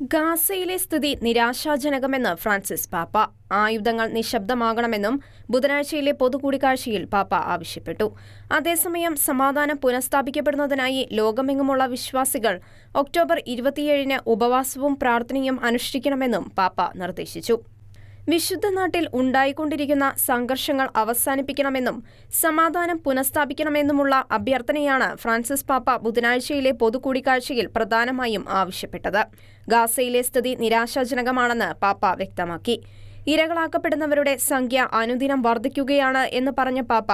ഗാസയിലെ സ്ഥിതി നിരാശാജനകമെന്ന് ഫ്രാൻസിസ് പാപ്പ. ആയുധങ്ങൾ നിശബ്ദമാകണമെന്നും ബുധനാഴ്ചയിലെ പൊതുകൂടിക്കാഴ്ചയിൽ പാപ്പ ആവശ്യപ്പെട്ടു. അതേസമയം സമാധാനം പുനഃസ്ഥാപിക്കപ്പെടുന്നതിനായി ലോകമെങ്ങുമുള്ള വിശ്വാസികൾ ഒക്ടോബർ ഇരുപത്തിയേഴിന് ഉപവാസവും പ്രാർത്ഥനയും അനുഷ്ഠിക്കണമെന്നും പാപ്പ നിർദ്ദേശിച്ചു. വിശുദ്ധ നാട്ടിൽ ഉണ്ടായിക്കൊണ്ടിരിക്കുന്ന സംഘർഷങ്ങൾ അവസാനിപ്പിക്കണമെന്നും സമാധാനം പുനഃസ്ഥാപിക്കണമെന്നുമുള്ള അഭ്യർത്ഥനയാണ് ഫ്രാൻസിസ് പാപ്പ ബുധനാഴ്ചയിലെ പൊതുകൂടിക്കാഴ്ചയിൽ പ്രധാനമായും ആവശ്യപ്പെട്ടത്. ഗാസയിലെ സ്ഥിതി നിരാശാജനകമാണെന്ന് പാപ്പ വ്യക്തമാക്കി. ഇരകളാക്കപ്പെടുന്നവരുടെ സംഖ്യ അനുദിനം വർദ്ധിക്കുകയാണ് എന്ന് പറഞ്ഞ പാപ്പ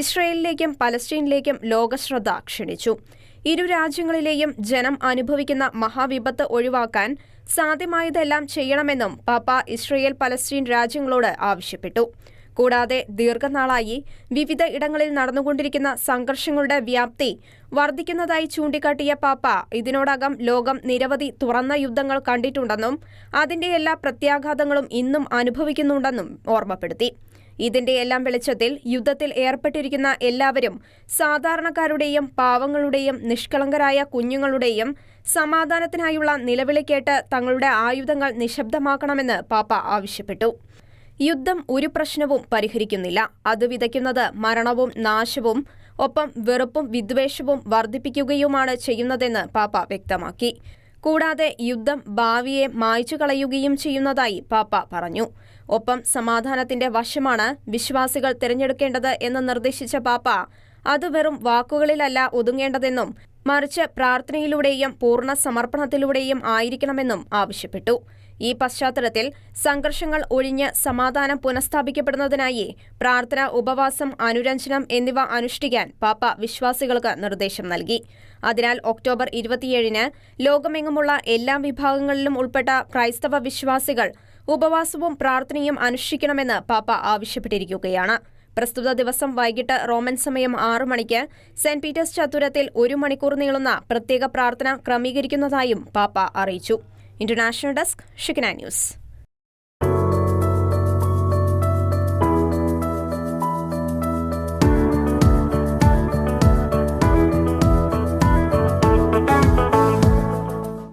ഇസ്രയേലിലേക്കും പലസ്തീനിലേക്കും ലോകശ്രദ്ധ ക്ഷണിച്ചു. ഇരു രാജ്യങ്ങളിലെയും ജനം അനുഭവിക്കുന്ന മഹാവിപത്ത് ഒഴിവാക്കാൻ സാധ്യമായതെല്ലാം ചെയ്യണമെന്നും പാപ്പ ഇസ്രയേൽ പലസ്തീൻ രാജ്യങ്ങളോട് ആവശ്യപ്പെട്ടു. കൂടാതെ ദീർഘനാളായി വിവിധ ഇടങ്ങളിൽ നടന്നുകൊണ്ടിരിക്കുന്ന സംഘർഷങ്ങളുടെ വ്യാപ്തി വർദ്ധിക്കുന്നതായി ചൂണ്ടിക്കാട്ടിയ പാപ്പ ഇതിനോടകം ലോകം നിരവധി തുറന്ന യുദ്ധങ്ങൾ കണ്ടിട്ടുണ്ടെന്നും അതിന്റെ എല്ലാ പ്രത്യാഘാതങ്ങളും ഇന്നും അനുഭവിക്കുന്നുണ്ടെന്നും ഓർമ്മപ്പെടുത്തി. ഇതിന്റെ എല്ലാം വെളിച്ചത്തിൽ യുദ്ധത്തിൽ ഏർപ്പെട്ടിരിക്കുന്ന എല്ലാവരും സാധാരണക്കാരുടെയും പാവങ്ങളുടെയും നിഷ്കളങ്കരായ കുഞ്ഞുങ്ങളുടെയും സമാധാനത്തിനായുള്ള നിലവിളി കേട്ട് തങ്ങളുടെ ആയുധങ്ങൾ നിശബ്ദമാക്കണമെന്ന് പാപ്പ ആവശ്യപ്പെട്ടു. യുദ്ധം ഒരു പ്രശ്നവും പരിഹരിക്കുന്നില്ല. അത് വിതയ്ക്കുന്നത് മരണവും നാശവും ഒപ്പം വെറുപ്പും വിദ്വേഷവും വർദ്ധിപ്പിക്കുകയുമാണ് ചെയ്യുന്നതെന്ന് പാപ്പ വ്യക്തമാക്കി. കൂടാതെ യുദ്ധം ഭാവിയെ മായ്ച്ചു കളയുകയും ചെയ്യുന്നതായി പാപ്പ പറഞ്ഞു. ഒപ്പം സമാധാനത്തിന്റെ വശമാണ് വിശ്വാസികൾ തിരഞ്ഞെടുക്കേണ്ടത് എന്ന് നിർദ്ദേശിച്ച പാപ്പ അത് വെറും വാക്കുകളിലല്ല ഒതുങ്ങേണ്ടതെന്നും മറിച്ച് പ്രാർത്ഥനയിലൂടെയും പൂർണ സമർപ്പണത്തിലൂടെയും ആയിരിക്കണമെന്നും ആവശ്യപ്പെട്ടു. ഈ പശ്ചാത്തലത്തിൽ സംഘർഷങ്ങൾ ഒഴിഞ്ഞ് സമാധാനം പുനഃസ്ഥാപിക്കപ്പെടുന്നതിനായി പ്രാർത്ഥന ഉപവാസം അനുരഞ്ജനം എന്നിവ അനുഷ്ഠിക്കാൻ പാപ്പ വിശ്വാസികൾക്ക് നിർദ്ദേശം നൽകി. അതിനാൽ ഒക്ടോബർ ഇരുപത്തിയേഴിന് ലോകമെങ്ങുമുള്ള എല്ലാ വിഭാഗങ്ങളിലും ഉൾപ്പെട്ട ക്രൈസ്തവ വിശ്വാസികൾ ഉപവാസവും പ്രാർത്ഥനയും അനുഷ്ഠിക്കണമെന്ന് പാപ്പ ആവശ്യപ്പെട്ടിരിക്കുകയാണ്. പ്രസ്തുത ദിവസം വൈകിട്ട് റോമൻ സമയം ആറു മണിക്ക് സെന്റ് പീറ്റേഴ്സ് ചതുരത്തിൽ ഒരു മണിക്കൂർ നീളുന്ന പ്രത്യേക പ്രാർത്ഥന ക്രമീകരിക്കുന്നതായും പാപ്പ അറിയിച്ചു. International desk ಶಿಕನಾ news